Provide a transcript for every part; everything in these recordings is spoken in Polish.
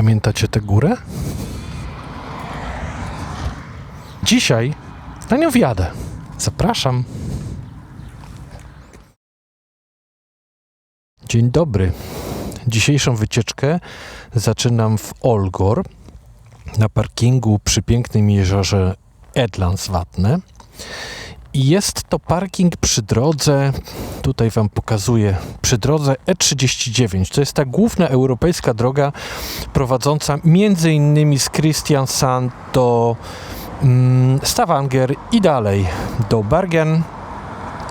Pamiętacie tę górę? Dzisiaj na nią wjadę. Zapraszam. Dzień dobry. Dzisiejszą wycieczkę zaczynam w Olgor na parkingu przy pięknym jeziorze Edlandsvatne. Jest to parking przy drodze, tutaj Wam pokazuję, przy drodze E39. To jest ta główna europejska droga prowadząca między innymi z Kristiansand do mm, Stavanger i dalej do Bergen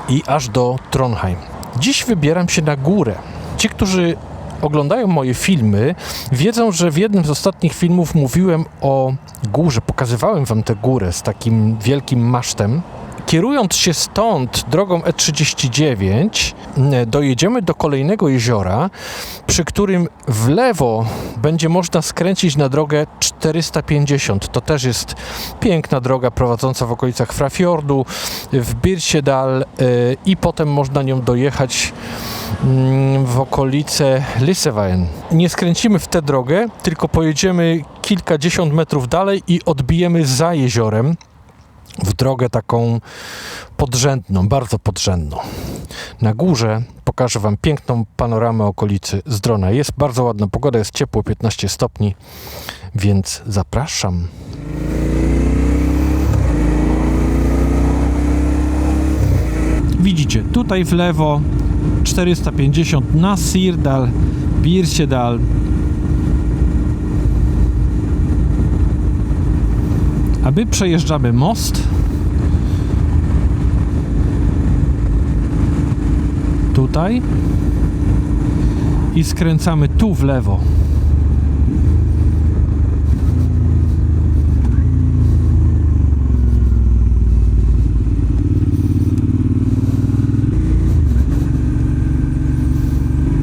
i aż do Trondheim. Dziś wybieram się na górę. Ci, którzy oglądają moje filmy, wiedzą, że w jednym z ostatnich filmów mówiłem o górze, pokazywałem Wam tę górę z takim wielkim masztem. Kierując się stąd drogą E39, mm, dojedziemy do kolejnego jeziora, przy którym w lewo będzie można skręcić na drogę 450. To też jest piękna droga prowadząca w okolicach Frafjordu, w Birsiedal y, i potem można nią dojechać mm, w okolice Liseweien. Nie skręcimy w tę drogę, tylko pojedziemy kilkadziesiąt metrów dalej i odbijemy za jeziorem w drogę taką podrzędną, bardzo podrzędną. Na górze pokażę Wam piękną panoramę okolicy z drona. Jest bardzo ładna pogoda, jest ciepło, 15 stopni, więc zapraszam. Widzicie, tutaj w lewo 450 na Sirdal, Birsiedal. A my przejeżdżamy most. Tutaj. I skręcamy tu w lewo.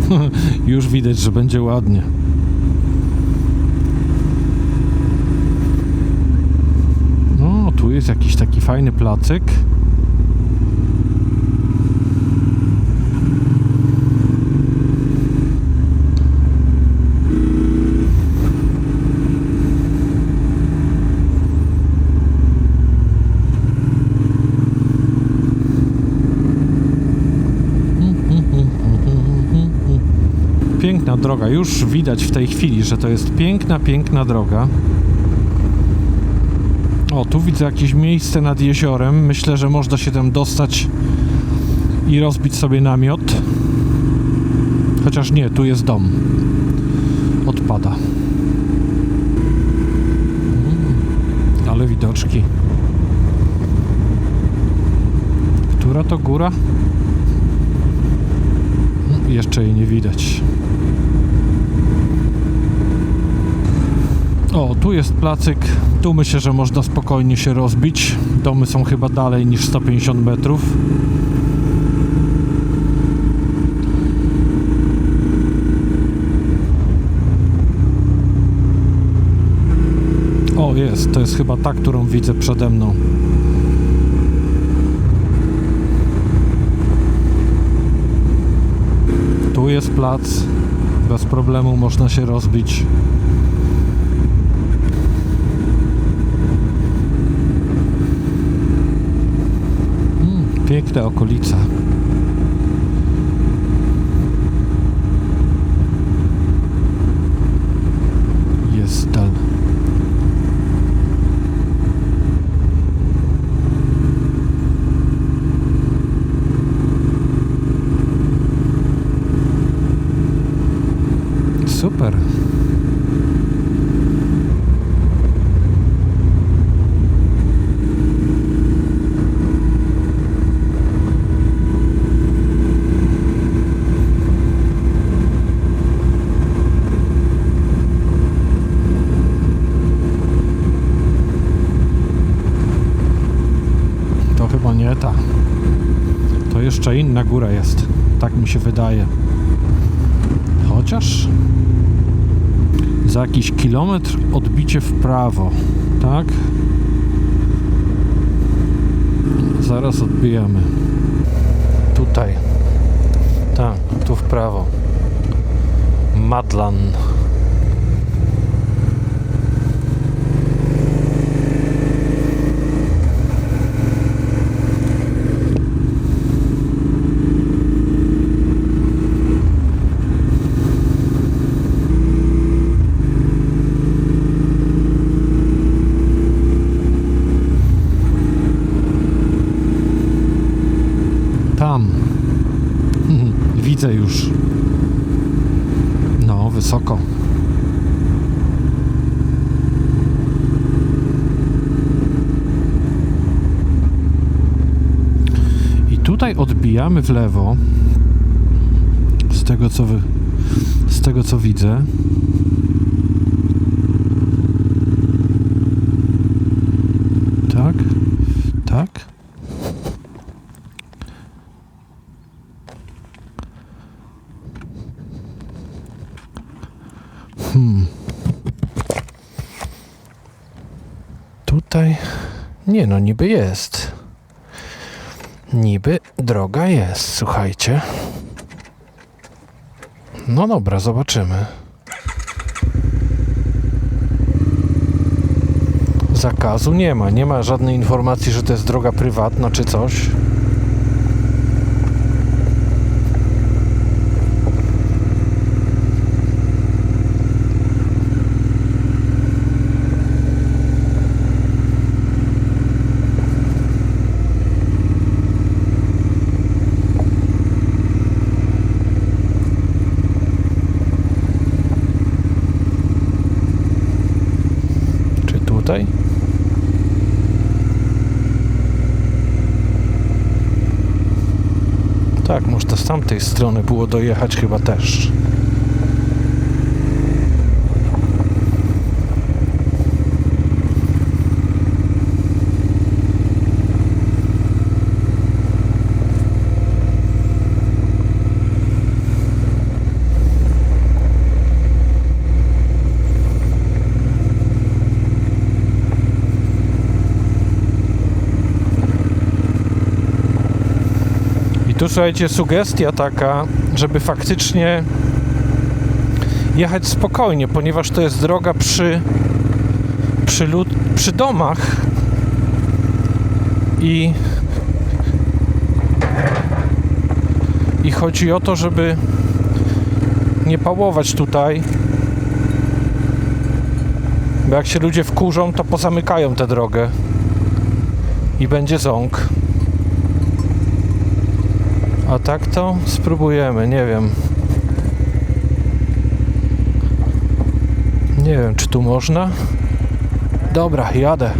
Już widać, że będzie ładnie. No, tu jest jakiś taki fajny placyk. Piękna droga. Już widać w tej chwili, że to jest piękna, piękna droga. O, tu widzę jakieś miejsce nad jeziorem. Myślę, że można się tam dostać i rozbić sobie namiot. Chociaż nie, tu jest dom. Odpada. Mm, Ale widoczki. Która to góra? Mm, Jeszcze jej nie widać. O, tu jest placyk. Tu myślę, że można spokojnie się rozbić. Domy są chyba dalej niż 150 metrów. O, jest. To jest chyba ta, którą widzę przede mną. Tu jest plac. Bez problemu można się rozbić. Mm, Piękne okolice. Jest dal. Super. To chyba nie ta. To góra jest. Tak mi się wydaje. Chociaż za jakiś kilometr odbicie w prawo, tak? Zaraz odbijamy. Tutaj. Tak, tu w prawo. Madlan. widzę już. No, wysoko. I tutaj odbijamy w lewo. Z tego co wy, z tego co widzę. Tak, tak. Hmm. Tutaj. Nie no, niby jest. Niby droga jest, słuchajcie. No dobra, zobaczymy. Zakazu nie ma, nie ma żadnej informacji, że to jest droga prywatna czy coś. Czy tutaj? Tak, można z tamtej strony było dojechać chyba też. Tu słuchajcie, sugestia taka, żeby faktycznie jechać spokojnie, ponieważ to jest droga przy, przy, lud, przy domach i i chodzi o to, żeby nie pałować tutaj, bo jak się ludzie wkurzą, to pozamykają tę drogę i będzie ząg. A tak to spróbujemy, nie wiem. Nie wiem, czy tu można. Dobra, jadę.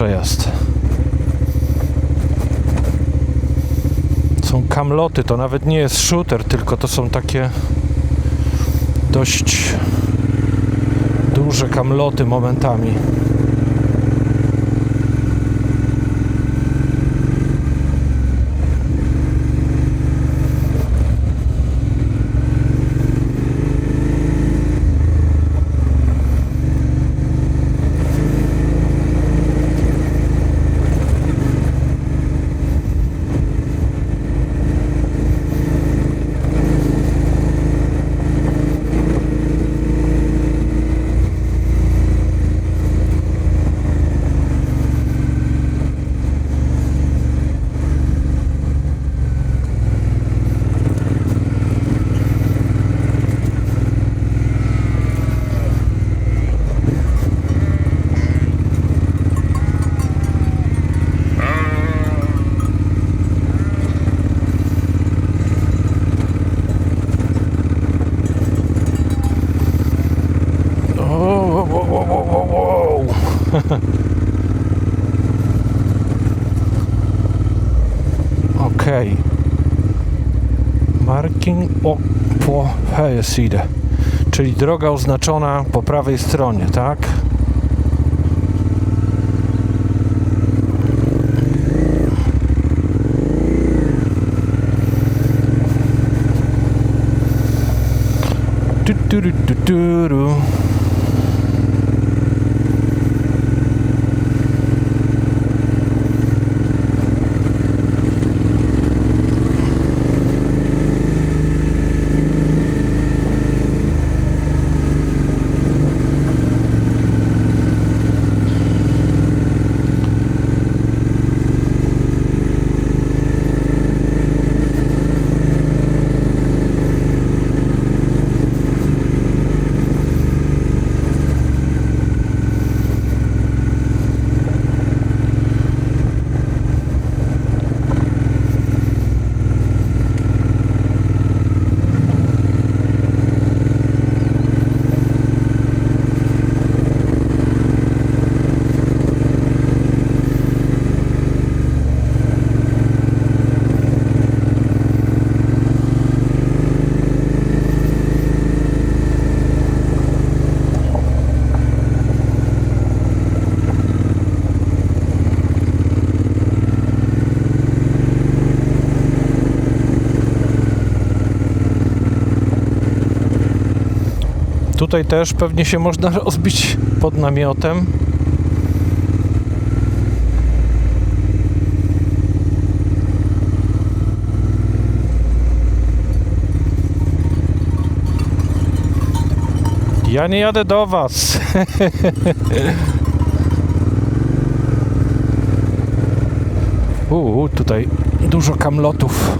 Przejazd. Są kamloty, to nawet nie jest shooter, tylko to są takie dość duże kamloty momentami. Heyeside. Czyli droga oznaczona po prawej stronie, tak? Tu, tu, tu, tu, tu, Tutaj też pewnie się można rozbić pod namiotem. Ja nie jadę do Was. Uuu, tutaj dużo kamlotów.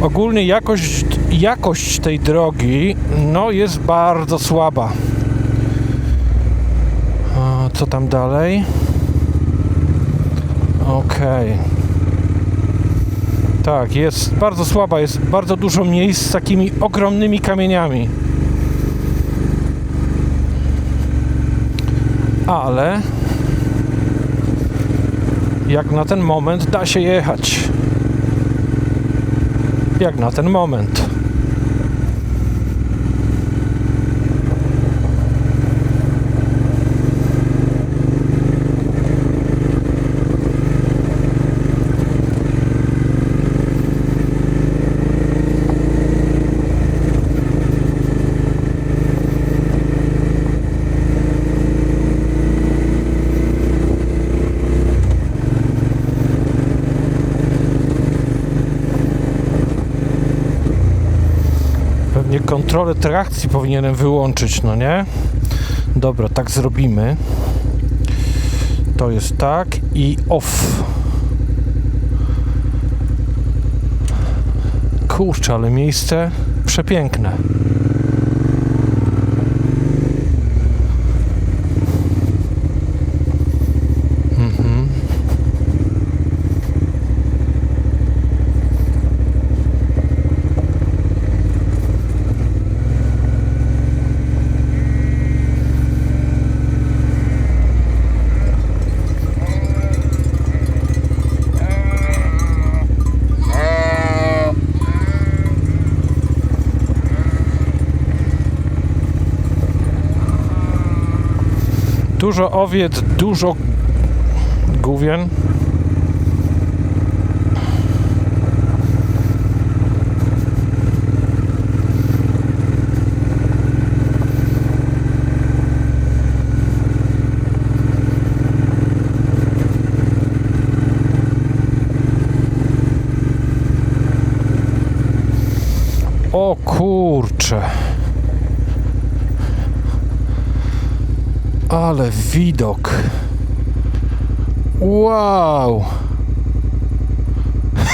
Ogólnie jakość, jakość tej drogi no, jest bardzo słaba. Co tam dalej? Okej. Tak, jest bardzo słaba, jest bardzo dużo miejsc z takimi ogromnymi kamieniami. Ale jak na ten moment da się jechać jak na ten moment. Pewnie kontrolę trakcji powinienem wyłączyć, no nie? Dobra, tak zrobimy. To jest tak i off. Kurczę, ale miejsce przepiękne. dużo owiec, dużo gówien. O kurcze. Ale widok. Wow.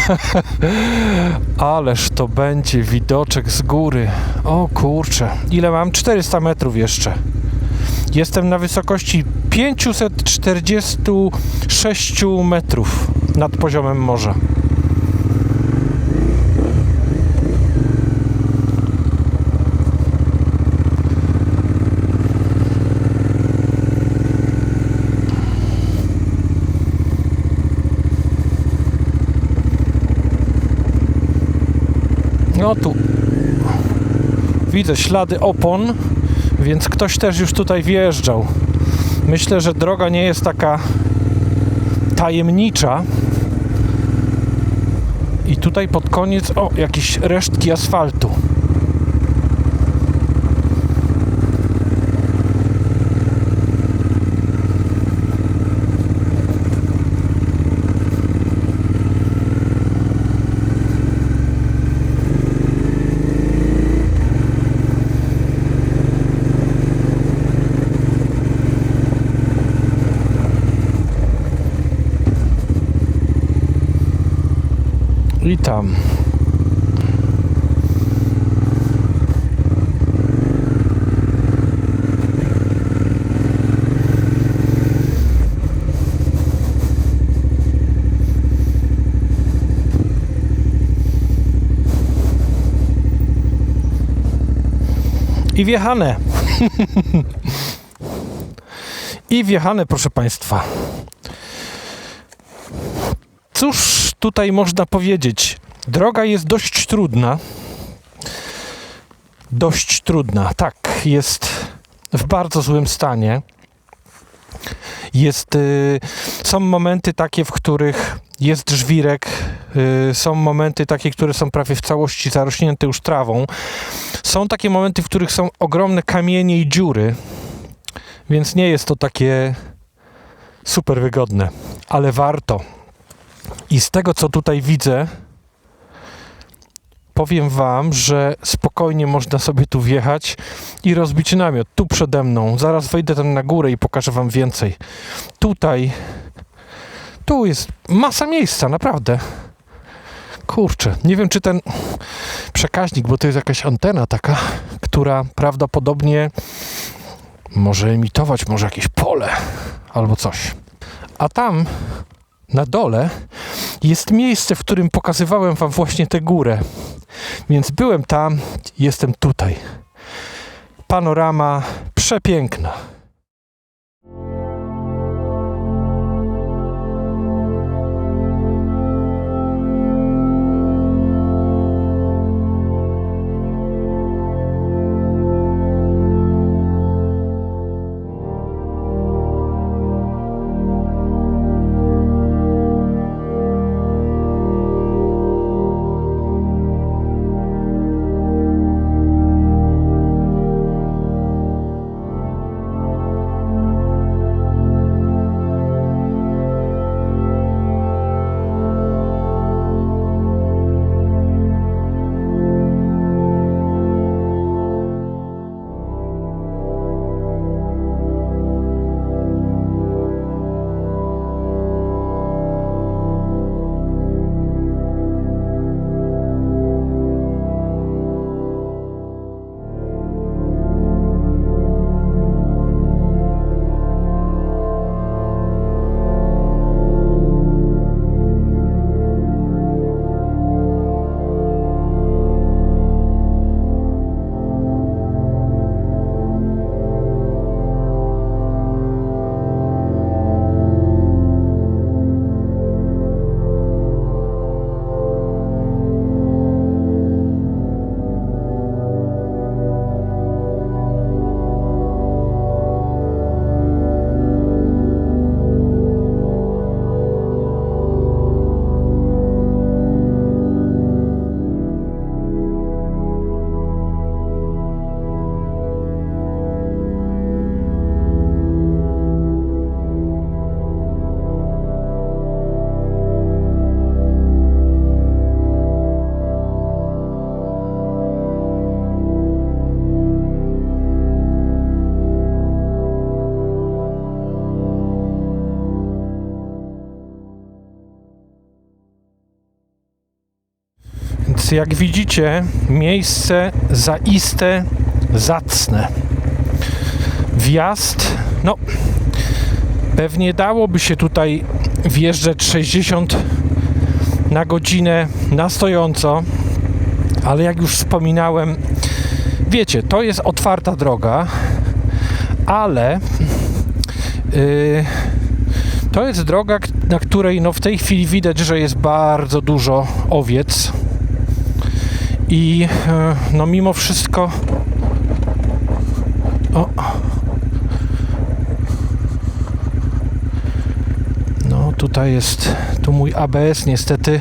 Ależ to będzie widoczek z góry. O kurcze. Ile mam? 400 metrów jeszcze. Jestem na wysokości 546 metrów nad poziomem morza. No tu widzę ślady opon, więc ktoś też już tutaj wjeżdżał. Myślę, że droga nie jest taka tajemnicza. I tutaj pod koniec, o, jakieś resztki asfaltu. I tam. I wjechane. I wjechane, proszę Państwa. Cóż tutaj można powiedzieć? Droga jest dość trudna. Dość trudna, tak. Jest w bardzo złym stanie. Jest, y, są momenty takie, w których jest żwirek, y, są momenty takie, które są prawie w całości zarośnięte już trawą. Są takie momenty, w których są ogromne kamienie i dziury, więc nie jest to takie super wygodne, ale warto. I z tego, co tutaj widzę, powiem Wam, że spokojnie można sobie tu wjechać i rozbić namiot. Tu przede mną. Zaraz wejdę tam na górę i pokażę Wam więcej. Tutaj, tu jest masa miejsca, naprawdę. Kurczę, nie wiem, czy ten przekaźnik, bo to jest jakaś antena taka, która prawdopodobnie może emitować może jakieś pole albo coś. A tam na dole jest miejsce, w którym pokazywałem Wam właśnie tę górę. Więc byłem tam, jestem tutaj. Panorama przepiękna. Jak widzicie, miejsce zaiste zacne. Wjazd, no pewnie dałoby się tutaj wjeżdżać 60 na godzinę na stojąco, ale jak już wspominałem, wiecie, to jest otwarta droga, ale yy, to jest droga, na której no, w tej chwili widać, że jest bardzo dużo owiec. I yy, no mimo wszystko. O. No tutaj jest. Tu mój ABS niestety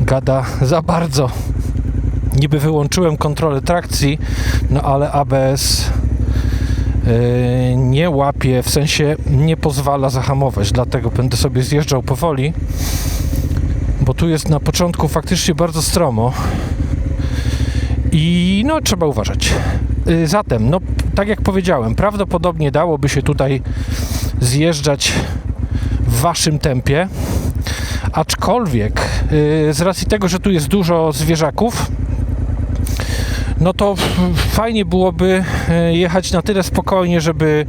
gada za bardzo. Niby wyłączyłem kontrolę trakcji, no ale ABS yy, nie łapie, w sensie nie pozwala zahamować, dlatego będę sobie zjeżdżał powoli, bo tu jest na początku faktycznie bardzo stromo i no trzeba uważać. Yy, Zatem, no tak jak powiedziałem, prawdopodobnie dałoby się tutaj zjeżdżać w waszym tempie, aczkolwiek yy, z racji tego, że tu jest dużo zwierzaków, no to fajnie byłoby e, jechać na tyle spokojnie, żeby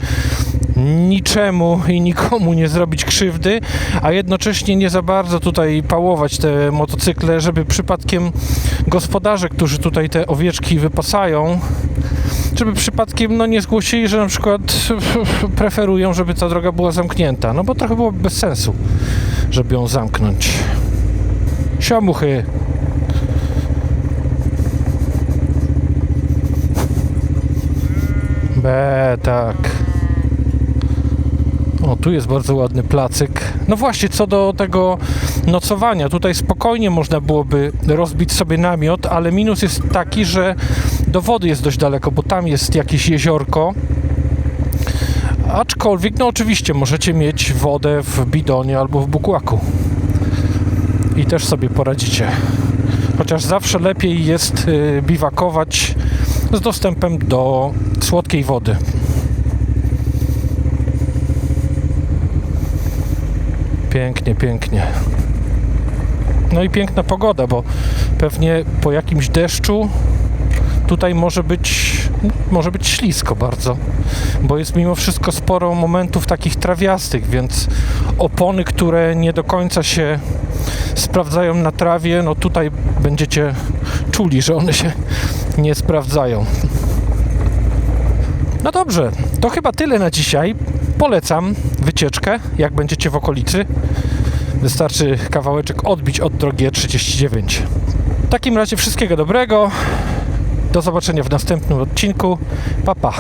niczemu i nikomu nie zrobić krzywdy, a jednocześnie nie za bardzo tutaj pałować te motocykle, żeby przypadkiem gospodarze, którzy tutaj te owieczki wypasają, żeby przypadkiem no, nie zgłosili, że na przykład preferują, żeby ta droga była zamknięta, no bo trochę byłoby bez sensu, żeby ją zamknąć. Siamuchy. Be, tak. Tu jest bardzo ładny placyk. No właśnie, co do tego nocowania, tutaj spokojnie można byłoby rozbić sobie namiot, ale minus jest taki, że do wody jest dość daleko, bo tam jest jakieś jeziorko. Aczkolwiek, no oczywiście, możecie mieć wodę w bidonie albo w bukłaku. I też sobie poradzicie. Chociaż zawsze lepiej jest y, biwakować z dostępem do słodkiej wody. Pięknie, pięknie. No i piękna pogoda, bo pewnie po jakimś deszczu tutaj może być, może być ślisko bardzo, bo jest mimo wszystko sporo momentów takich trawiastych, więc opony, które nie do końca się sprawdzają na trawie, no tutaj będziecie czuli, że one się nie sprawdzają. No dobrze, to chyba tyle na dzisiaj. Polecam wycieczkę, jak będziecie w okolicy. Wystarczy kawałeczek odbić od drogi E39. W takim razie wszystkiego dobrego. Do zobaczenia w następnym odcinku. Pa, pa.